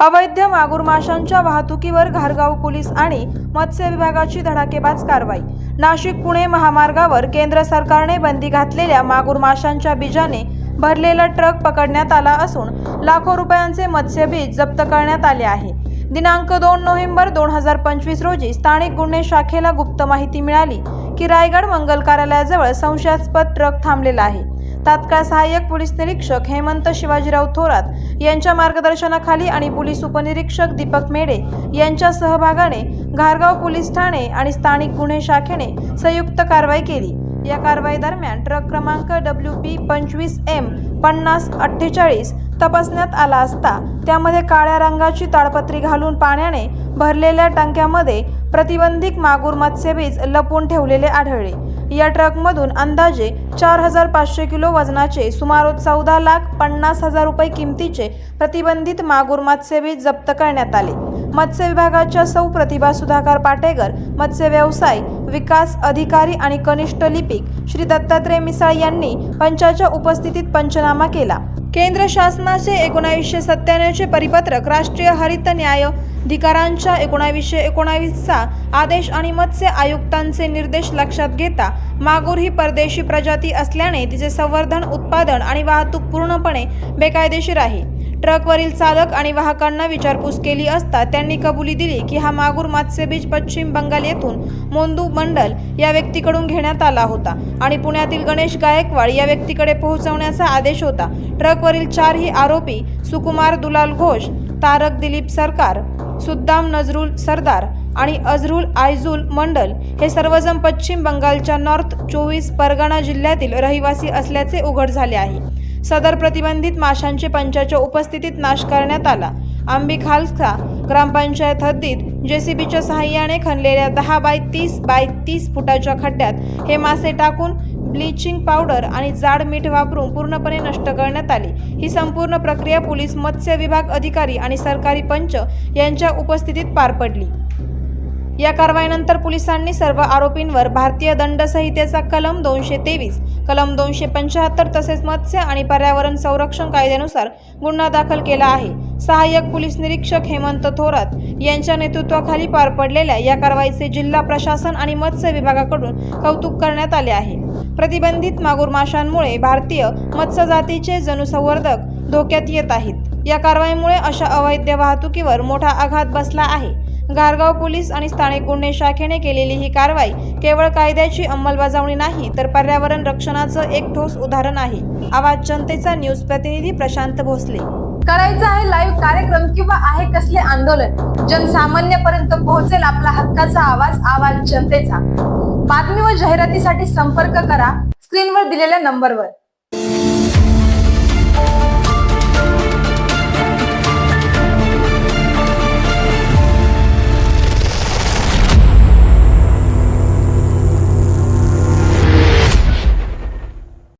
मागूर माशांच्या वाहतुकीवर घारगाव पोलीस आणि मत्स्य विभागाची धडाकेबाज कारवाई. नाशिक पुणे महामार्गावर केंद्र सरकारने बंदी घातलेल्या मागूर माशांच्या बीजाने भरलेला ट्रक पकडण्यात आला असून लाखो रुपयांचे मत्स्य बीज जप्त करण्यात आले आहे. दिनांक दोन नोव्हेंबर दोन हजार पंचवीस रोजी स्थानिक गुन्हे शाखेला गुप्त माहिती मिळाली की रायगड मंगल कार्यालयाजवळ संशयास्पद ट्रक थांबलेला आहे. तात्काळ सहाय्यक पोलीस निरीक्षक हेमंत शिवाजीराव थोरात यांच्या मार्गदर्शनाखाली आणि पोलीस उपनिरीक्षक दीपक मेढे यांच्या सहभागाने घारगाव पोलीस ठाणे आणि स्थानिक गुन्हे शाखेने संयुक्त कारवाई केली. या कारवाई दरम्यान ट्रक क्रमांक डब्ल्यू पी पंचवीस एम पन्नास अठ्ठेचाळीस तपासण्यात आला असता त्यामध्ये काळ्या रंगाची ताडपत्री घालून पाण्याने भरलेल्या टंक्यामध्ये प्रतिबंधित मागूर मत्स्यबीज लपवून ठेवलेले आढळले. या ट्रकमधून अंदाजे चार हजार पाचशे किलो वजनाचे सुमारे चौदा लाख पन्नास हजार रुपये किमतीचे प्रतिबंधित मागूर मत्स्यबीज जप्त करण्यात आले. मत्स्य विभागाच्या सौ प्रतिभा सुधाकर पाटेकर मत्स्य व्यवसाय विकास अधिकारी आणि कनिष्ठ लिपिक श्री दत्तात्रय मिसाळ यांनी पंचाच्या उपस्थितीत पंचनामा केला. केंद्र शासनाचे एकोणावीसशे सत्त्याण्णवचे परिपत्रक राष्ट्रीय हरित न्याय अधिकारांच्या एकोणावीसशे एकोणावीसचा आदेश आणि मत्स्य आयुक्तांचे निर्देश लक्षात घेता मागूर ही परदेशी प्रजाती असल्याने तिचे संवर्धन उत्पादन आणि वाहतूक पूर्णपणे बेकायदेशीर आहे. ट्रकवरील चालक आणि वाहकांना विचारपूस केली असता त्यांनी कबुली दिली की हा मागूर मत्स्यबीज पश्चिम बंगाल येथून मोंदू मंडल या व्यक्तीकडून घेण्यात आला होता आणि पुण्यातील गणेश गायकवाड या व्यक्तीकडे पोहोचवण्याचा आदेश होता. ट्रकवरील चारही आरोपी सुकुमार दुलाल घोष तारक दिलीप सरकार सुद्दाम नजरुल सरदार आणि अझरुल आयझुल मंडल हे सर्वजण पश्चिम बंगालच्या नॉर्थ चोवीस परगणा जिल्ह्यातील रहिवासी असल्याचे उघड झाले आहे. सदर प्रतिबंधित माशांचे पंचाच्या उपस्थितीत नाश करण्यात आला. आंबी खालसा ग्रामपंचायत हद्दीत जेसीबीच्या सहाय्याने खणलेल्या दहा बाय तीस बाय तीस फुटाच्या खड्ड्यात हे मासे टाकून ब्लिचिंग पावडर आणि जाड मीठ वापरून पूर्णपणे नष्ट करण्यात आली. ही संपूर्ण प्रक्रिया पोलीस मत्स्य विभाग अधिकारी आणि सरकारी पंच यांच्या उपस्थितीत पार पडली. या कारवाईनंतर पोलिसांनी सर्व आरोपींवर भारतीय दंड संहितेचा कलम दोनशे तेवीस कलम दोनशे पंच्याहत्तर तसेच मत्स्य आणि पर्यावरण संरक्षण कायद्यानुसार गुन्हा दाखल केला आहे. सहाय्यक पोलीस निरीक्षक हेमंत थोरात यांच्या नेतृत्वाखाली पार पडलेल्या या कारवाईचे जिल्हा प्रशासन आणि मत्स्य विभागाकडून कौतुक करण्यात आले आहे. प्रतिबंधित मागूर माशांमुळे भारतीय मत्स्य जातीचे जनुसंवर्धक धोक्यात येत आहेत. या कारवाईमुळे अशा अवैध वाहतुकीवर मोठा आघात बसला आहे. गारगाव पोलीस आणि स्थानिक गुन्हे शाखेने केलेली ही कारवाई केवळ कायद्याची अंमलबजावणी नाही तर पर्यावरण रक्षणाचं एक ठोस उदाहरण आहे. आवाज जनतेचा न्यूज प्रतिनिधी प्रशांत भोसले. करायचं आहे लाईव्ह कार्यक्रम किंवा आहे कसले आंदोलन? जनसामान्यपर्यंत पोहोचेल आपला हक्काचा आवाज आवाज जनतेचा. बातमी व जाहिरातीसाठी संपर्क करा स्क्रीनवर दिलेल्या नंबरवर.